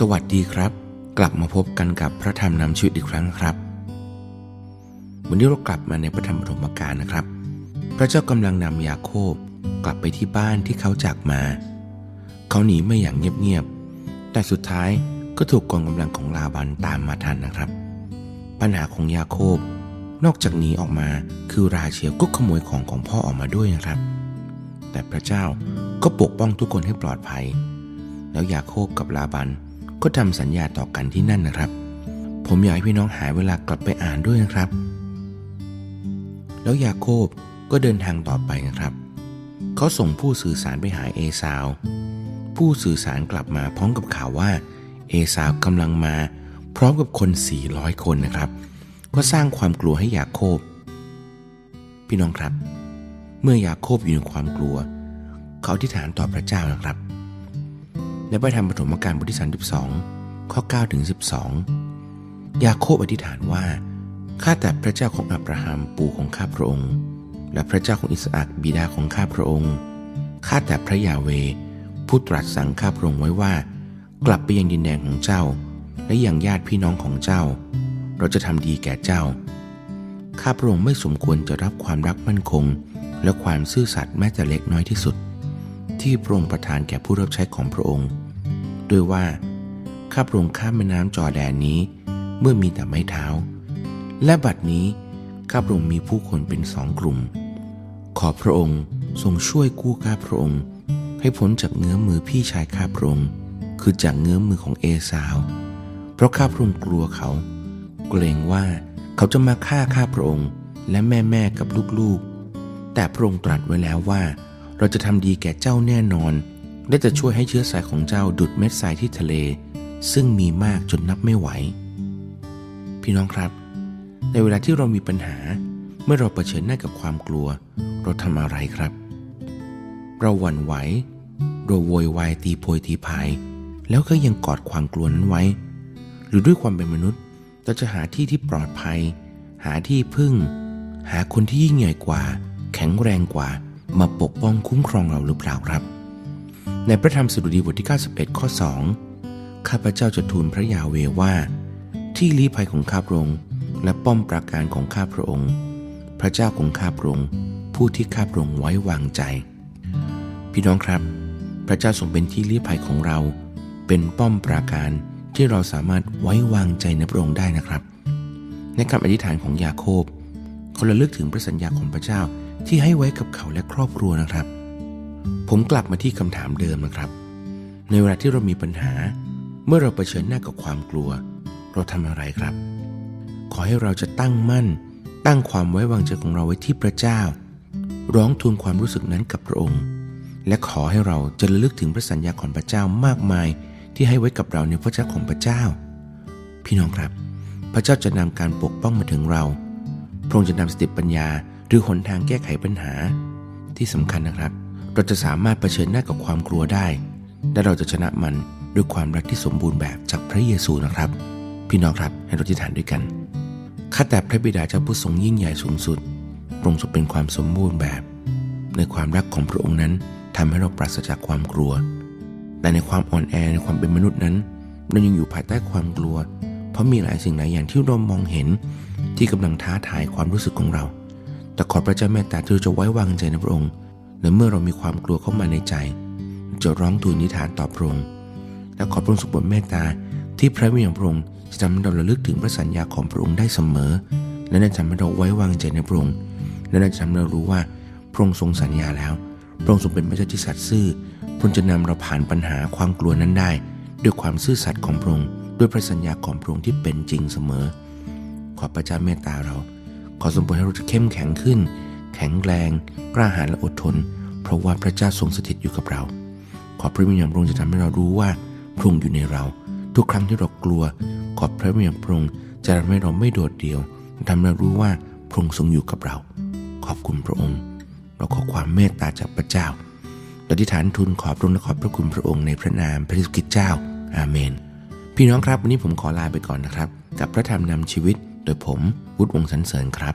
สวัสดีครับ กลับมาพบกันกับพระธรรมนำชีวิตอีกครั้งครับ วันนี้เรากลับมาในพระธรรมปฐมกาลนะครับ พระเจ้ากำลังนำยาโคบกลับไปที่บ้านที่เขาจากมา เขาหนีไม่อย่างเงียบๆแต่สุดท้ายก็ถูกกองกำลังของลาบันตามมาทันนะครับ ปัญหาของยาโคบนอกจากหนีออกมาคือราเชลก็ขโมยของของพ่อออกมาด้วยนะครับ แต่พระเจ้าก็ปกป้องทุกคนให้ปลอดภัย แล้วยาโคบกับลาบัน ก็ทำสัญญาต่อกันที่นั่นนะครับ ผมอยากให้พี่น้องหาเวลากลับไปอ่านด้วยนะครับ แล้วยาโคบก็เดินทางต่อไปนะครับ เขาส่งผู้สื่อสารไปหาเอซาว ผู้สื่อสารกลับมาพร้อมกับข่าวว่าเอซาวกำลังมาพร้อมกับคน 400 คนนะครับ ก็สร้างความกลัวให้ยาโคบ พี่น้องครับ เมื่อยาโคบอยู่ในความกลัว เขาอธิษฐานต่อพระเจ้านะครับ ในพระธรรมปฐมกาลบทที่32ข้อ9ถึง12 ยาโคบอธิษฐานว่า ข้าแต่พระเจ้าของอับราฮัมปู่ของข้าพระองค์ และพระเจ้าของอิสอัคบิดาของข้าพระองค์ ข้าแต่พระยาเว ผู้ตรัสสั่งข้าพระองค์ไว้ว่า กลับไปยังดินแดนของเจ้า และยังญาติพี่น้องของเจ้า เราจะทำดีแก่เจ้า ข้าพระองค์ไม่สมควรจะรับความรักมั่นคง และความซื่อสัตย์แม้แต่เล็กน้อยที่สุด ที่พระองค์ประทานแก่ผู้รับใช้ของพระองค์ ด้วยว่าข้าพระองค์ข้ามแม่น้ำจอแดนนี้เมื่อมีแต่ไม้เท้า และบัดนี้ข้าพระองค์มีผู้คนเป็นสองกลุ่ม ขอพระองค์ทรงช่วยกู้ข้าพระองค์ ให้พ้นจากเงื้อมมือพี่ชายข้าพระองค์ คือจากเงื้อมมือของเอสาว เพราะข้าพระองค์กลัวเขา เกรงว่าเขาจะมาฆ่าข้าพระองค์และแม่แม่กับลูกๆ แต่พระองค์ตรัสไว้แล้วว่า เราจะทำดีแก่เจ้าแน่นอน และจะช่วยให้เชื้อสายของเจ้าดุดเม็ดทรายที่ทะเล ซึ่งมีมากจนนับไม่ไหว พี่น้องครับ ในเวลาที่เรามีปัญหา เมื่อเราเผชิญหน้ากับความกลัว เราทำอะไรครับ เราหวั่นไหวเราโวยวายตีโพยตีพายแล้วก็ยังกอดความกลัวนั้นไว้ หรือด้วยความเป็นมนุษย์เราจะหาที่ที่ปลอดภัย หาที่พึ่ง หาคนที่ยิ่งใหญ่กว่า แข็งแรงกว่า มาปกป้องคุ้มครองเราหรือเปล่าครับ ในพระธรรมสดุดีบทที่ 91 ข้อ 2 ข้าพเจ้าจะทูลพระยาเวว่า ที่ลี้ภัยของข้าพระองค์และป้อมปราการของข้าพระองค์ พระเจ้าของข้าพระองค์ผู้ที่ข้าพระองค์ไว้วางใจ พี่น้องครับ พระเจ้าทรงเป็นที่ลี้ภัยของเรา เป็นป้อมปราการที่เราสามารถไว้วางใจในพระองค์ได้นะครับ ในคำอธิษฐานของยาโคบ เขาระลึกถึงพระสัญญาของพระเจ้าที่ให้ไว้กับเขาและครอบครัวนะครับ ผมกลับมาที่คำถามเดิมนะครับ ในเวลาที่เรามีปัญหา เมื่อเราเผชิญหน้ากับความกลัว เราทำอะไรครับ ขอให้เราจะตั้งมั่น ตั้งความไว้วางใจของเราไว้ที่พระเจ้า ร้องทูลความรู้สึกนั้นกับพระองค์ และขอให้เราจะระลึกถึงพระสัญญาของพระเจ้ามากมาย ที่ให้ไว้กับเราในพระเจ้าของพระเจ้า พี่น้องครับ พระเจ้าจะนำการปกป้องมาถึงเรา พระองค์จะนำสติปัญญาหรือหนทางแก้ไขปัญหา ที่สำคัญนะครับ เราจะสามารถรเผชิญหน้ากับความกลัวได้ และเราจะชนะมันด้วยความรักที่สมบูรณ์แบบจากพระเยซูนะครับ พี่น้องครับให้เราอธิษฐานด้วยกันข้าแต่พระบิดาเจ้าผู้ทรงยิ่งใหญ่สูงสุดพระองค์ทรงเป็นความสมบูรณ์แบบ ในความรักของพระองค์นั้นทำให้เราปราศจากความกลัว แต่ในความอ่อนแอในความเป็นมนุษย์นั้น เรายังอยู่ภายใต้ความกลัว เพราะมีหลายสิ่งหลายอย่างที่เรามองเห็น ที่กำลังท้าทายความรู้สึกของเรา แต่ขอพระเจ้าเมตตาที่เราจะไว้วางใจในพระองค์ และเมื่อเรามีความกลัวเข้ามาในใจ จะร้องทูลนิทานต่อพระองค์ และขอพระองค์ทรงโปรดเมตตาที่พระวิญญาณพระองค์จะทำให้เราระลึกถึงพระสัญญาของพระองค์ได้เสมอ และนั่นจะทำให้เราไว้วางใจในพระองค์ และนั่นจะทำให้เรารู้ว่าพระองค์ทรงสัญญาแล้ว พระองค์ทรงเป็นพระเจ้าที่สัตย์ซื่อ พระองค์จะนำเราผ่านปัญหาความกลัวนั้นได้ ด้วยความซื่อสัตย์ของพระองค์ ด้วยพระสัญญาของพระองค์ที่เป็นจริงเสมอ ขอพระเจ้าเมตตาเรา ขอสมบูรณ์ให้เราจะเข้มแข็งขึ้น แข็งแรง กล้าหาญและอดทน เพราะว่าพระเจ้าทรงสถิตอยู่กับเรา ขอพระวิญญาณพระองค์จะทำให้เรารู้ว่าพระองค์อยู่ในเรา ทุกครั้งที่เรากลัว ขอพระวิญญาณพระองค์จะทำให้เราไม่โดดเดี่ยวทำให้เรารู้ว่าพระองค์ทรงอยู่กับเรา ขอบคุณพระองค์ เราขอความเมตตาจากพระเจ้าอธิษฐานทูลขอบพระองค์และขอบพระคุณพระองค์ในพระนามพระเยซูคริสต์เจ้า อาเมน พี่น้องครับวันนี้ผมขอลาไปก่อนนะครับ กับพระธรรมนำชีวิต โดยผมวุฒิวงศ์สันเสริญครับ